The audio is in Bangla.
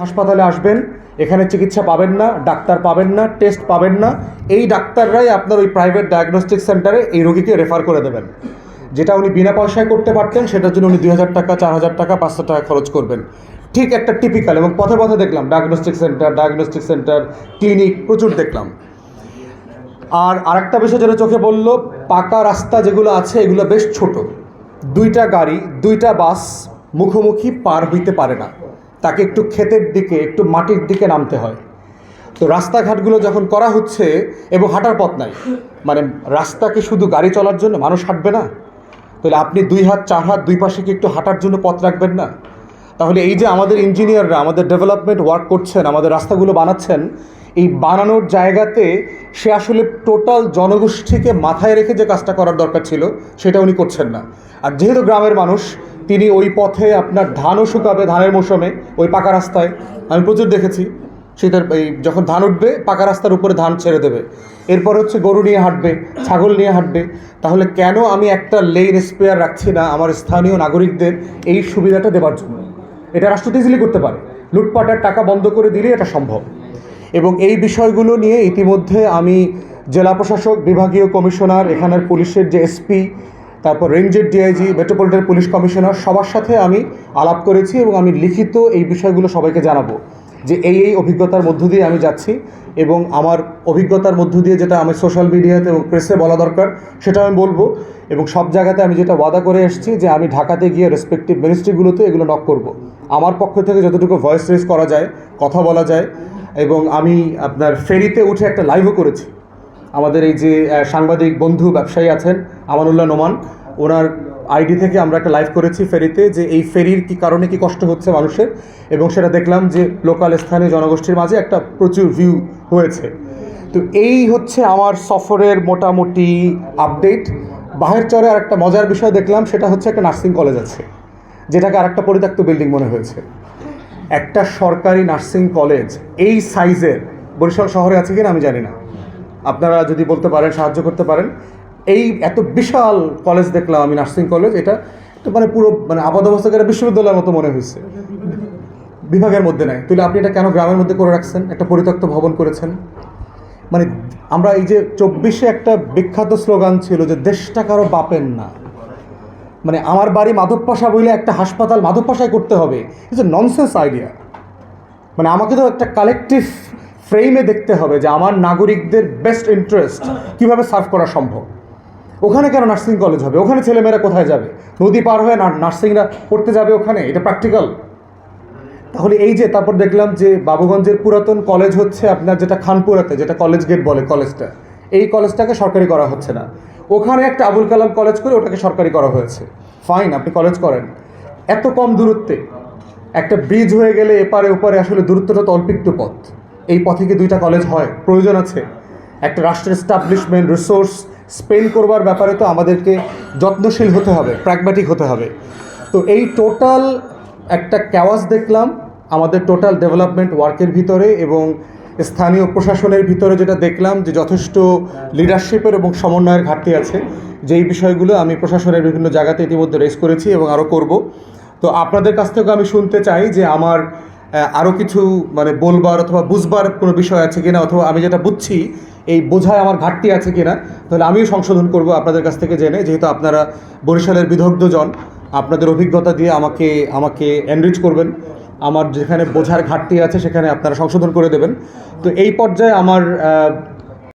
হাসপাতালে আসবেন, এখানে চিকিৎসা পাবেন না, ডাক্তার পাবেন না, টেস্ট পাবেন না, এই ডাক্তাররাই আপনার ওই প্রাইভেট ডায়াগনস্টিক সেন্টারে এই রোগীকে রেফার করে দেবেন। যেটা উনি বিনা পয়সায় করতে পারতেন, সেটার জন্য উনি দুই হাজার টাকা, চার হাজার টাকা, পাঁচশো টাকা খরচ করবেন। ঠিক একটা টিপিক্যাল এবং পথে পথে দেখলাম diagnostic centre diagnostic centre clinic প্রচুর দেখলাম। আর আরেকটা বিষয় যেটা চোখে বলল পাকা রাস্তা যেগুলো আছে, এগুলো বেশ ছোট। দুইটা গাড়ি, দুইটা বাস মুখোমুখি পার হইতে পারে না। তাকে একটু ক্ষেতের দিকে, একটু মাটির দিকে নামতে হয়। তো রাস্তাঘাটগুলো যখন করা হচ্ছে, এবং হাঁটার পথ নাই মানে রাস্তাকে শুধু গাড়ি চলার জন্য? মানুষ হাঁটবে না? তাহলে আপনি দুই হাত, চার হাত, দুই পাশে কি একটু হাঁটার জন্য পথ রাখবেন না? তাহলে এই যে আমাদের ইঞ্জিনিয়াররা, আমাদের ডেভেলপমেন্ট ওয়ার্ক করছেন, আমাদের রাস্তাগুলো বানাচ্ছেন, এই বানানোর জায়গাতে সে আসলে টোটাল জনগোষ্ঠীকে মাথায় রেখে যে কাজটা করার দরকার ছিল, সেটা উনি করছেন না। আর যেহেতু গ্রামের মানুষ তিনি ওই পথে আপনার ধানও শুকাবে ধানের মৌসুমে, ওই পাকা রাস্তায়। আমি প্রচুর দেখেছি, শীতের এই যখন ধান উঠবে, পাকা রাস্তার উপরে ধান ছেড়ে দেবে। এরপর হচ্ছে গরু নিয়ে হাঁটবে, ছাগল নিয়ে হাঁটবে। তাহলে কেন আমি একটা লেন স্পেয়ার রাখছি না আমার স্থানীয় নাগরিকদের এই সুবিধাটা দেওয়ার জন্য? এটা রাষ্ট্র ইজিলি করতে পারে। লুটপাটের টাকা বন্ধ করে দিলে এটা সম্ভব। এবং এই বিষয়গুলো নিয়ে ইতিমধ্যে আমি জেলা প্রশাসক, বিভাগীয় কমিশনার, এখানের পুলিশের যে এসপি তারপর রেঞ্জের ডিআইজি মেট্রোপলিটন পুলিশ কমিশনার সবার সাথে আমি আলাপ করেছি এবং আমি লিখিত এই বিষয়গুলো সবাইকে জানাব যে এই এই অভিজ্ঞতার মধ্য দিয়ে আমি যাচ্ছি এবং আমার অভিজ্ঞতার মধ্য দিয়ে যেটা আমি সোশ্যাল মিডিয়াতে এবং প্রেসে বলা দরকার, সেটা আমি বলব এবং সব জায়গাতে আমি যেটা ওয়াদা করে এসেছি যে আমি ঢাকাতে গিয়ে রেসপেক্টিভ মিনিস্ট্রিগুলোতে এগুলো নক করব। আমার পক্ষ থেকে যতটুকু ভয়েস রেজ করা যায়, কথা বলা যায় এবং আমি আপনার ফেরিতে উঠে একটা লাইভও করেছি। আমাদের এই যে সাংবাদিক বন্ধু ব্যবসায়ী আছেন আমানুল্লাহ নোমান, ওনার আইডি থেকে আমরা একটা লাইভ করেছি ফেরিতে যে এই ফেরির কি কারণে কি কষ্ট হচ্ছে মানুষের এবং সেটা দেখলাম যে লোকাল স্থানীয় জনগোষ্ঠীর মাঝে একটা প্রচুর ভিউ হয়েছে। তো এই হচ্ছে আমার সফরের মোটামুটি আপডেট বাহের চরে আর একটা মজার বিষয় দেখলাম, সেটা হচ্ছে একটা নার্সিং কলেজ আছে, যেটাকে আরেকটা পরিত্যক্ত বিল্ডিং মনে হয়েছে। একটা সরকারি নার্সিং কলেজ এই সাইজের বরিশাল শহরে আছে কিনা আমি জানি না। আপনারা যদি বলতে পারেন, সাহায্য করতে পারেন। এই এত বিশাল কলেজ দেখলাম আমি নার্সিং কলেজ এটা তো মানে পুরো মানে আপাত অবস্থাকে বিশ্ববিদ্যালয়ের মতো মনে হয়েছে। বিভাগের মধ্যে নাই। তাহলে আপনি এটা কেন গ্রামের মধ্যে করে রাখছেন? একটা পরিত্যক্ত ভবন করেছেন। মানে আমরা এই যে চব্বিশে একটা বিখ্যাত স্লোগান ছিল যে, দেশটা কারও বাপেন না। মানে আমার বাড়ি মাধবপাশা বইলে একটা হাসপাতাল মাধবপাশায় করতে হবে। ইটস এ ননসেন্স আইডিয়া মানে আমাকে তো একটা কালেকটিভ ফ্রেমে দেখতে হবে যে আমার নাগরিকদের বেস্ট ইন্টারেস্ট কীভাবে সার্ভ করা সম্ভব। ওখানে কেন নার্সিং কলেজ হবে? ওখানে ছেলেমেয়েরা কোথায় যাবে? নদী পার হয়ে নার্সিংরা পড়তে যাবে ওখানে? এটা প্র্যাকটিক্যাল তাহলে এই যে তারপর দেখলাম যে বাবুগঞ্জের পুরাতন কলেজ হচ্ছে আপনার যেটা খানপুরাতে, যেটা কলেজ গেট বলে কলেজটা এই কলেজটাকে সরকারি করা হচ্ছে না। ওখানে একটা আবুল কালাম কলেজ করে ওটাকে সরকারি করা হয়েছে। ফাইন আপনি কলেজ করেন। এত কম দূরত্বে একটা ব্রিজ হয়ে গেলে এপারে ওপারে আসলে দূরত্বটা তো অল্প একটু পথ। এই পথে কি দুইটা কলেজ হয়? প্রয়োজন আছে। একটা রাষ্ট্রের এস্টাবলিশমেন্ট রিসোর্স স্পেন্ড করবার ব্যাপারে তো আমাদেরকে যত্নশীল হতে হবে প্র্যাগম্যাটিক হতে হবে। তো এই টোটাল একটা ক্যাওয়াজ দেখলাম, আমাদের টোটাল ডেভেলপমেন্ট ওয়ার্কের ভিতরে এবং স্থানীয় প্রশাসনের ভিতরে যেটা দেখলাম যে যথেষ্ট লিডারশিপের এবং সমন্বয়ের ঘাটতি আছে। যেই বিষয়গুলো আমি প্রশাসনের বিভিন্ন জায়গাতে ইতিমধ্যে রেস করেছি এবং আরও করব। তো আপনাদের কাছ থেকেও আমি শুনতে চাই যে আমার আরও কিছু মানে বলবার অথবা বুঝবার কোনো বিষয় আছে কিনা অথবা আমি যেটা বুঝছি, এই বোঝায় আমার ঘাটতি আছে কিনা, তাহলে আমিও সংশোধন করব আপনাদের কাছ থেকে জেনে, যেহেতু আপনারা বরিশালের বিদগ্ধজন, আপনাদের অভিজ্ঞতা দিয়ে আমাকে আমাকে এনরিচ করবেন। আমার যেখানে বোঝার ঘাটতি আছে সেখানে আপনারা সংশোধন করে দেবেন। তো এই পর্যায়ে আমার